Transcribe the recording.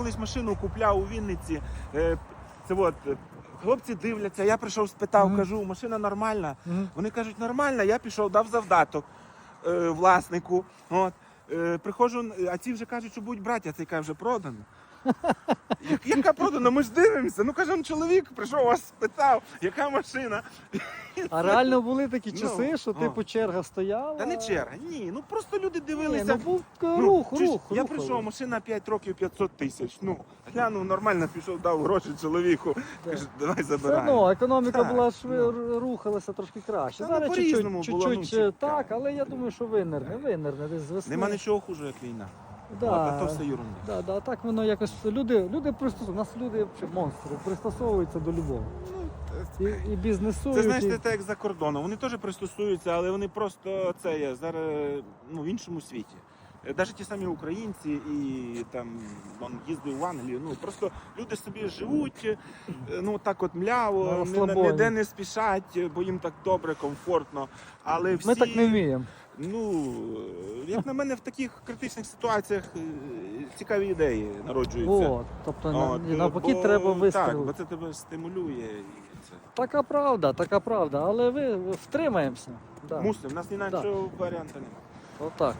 колись машину купляв у Вінниці. Е, Це от. е, Хлопці дивляться, я прийшов, спитав, Мгм. кажу, машина нормальна. Мгм. Вони кажуть, нормальна, я пішов, дав завдаток е, власнику. От. Е, приходжу, а ці вже кажуть, що будуть брати, а цей каже, вже продано. Як- Яка продана? Ми ж дивимося. Ну каже, чоловік прийшов вас спитав, яка машина. А реально були такі Ну, часи, що о. типу черга стояла. Та не черга, ні. Ну просто люди Ні, дивилися. ну був Ну, рух, чи ж рух. Я рухали. прийшов, машина 5 років 500 тисяч. Ну, глянув, нормально пішов, дав гроші чоловіку. Да. Каже, давай Все забирай. одно, економіка Так, була шви, ну. рухалася трошки краще. Та, ну, Зараз по-різному чуть-чуть, було, ну, чуть-чуть, е, чекай. так, але я думаю, що винерне, винерне десь з весни. Нема нічого хуже, як війна. Да. А то все ерунда. Да, да, так воно якось люди, люди пристосовуються. У нас люди взагалі монстри, пристосовуються до любого. І, і бізнесують. Це знаєш, і... так як за кордоном. Вони теж пристосуються, але вони просто це є зараз ну, в іншому світі. Навіть ті самі українці і там он їздив в Англію. Ну просто люди собі живуть, е, ну так от мляво, ні- розслабоні. ніде не спішать, бо їм так добре, комфортно. Але всі, Ми так не вміємо. ну як на мене, в таких критичних ситуаціях е, цікаві ідеї народжуються. От, тобто От, навпаки бо- треба Так, бо це тебе стимулює. Це. Така правда, така правда, але ви втримаємося. Да. Мусимо, в нас ні Да. варіанту немає. Отак.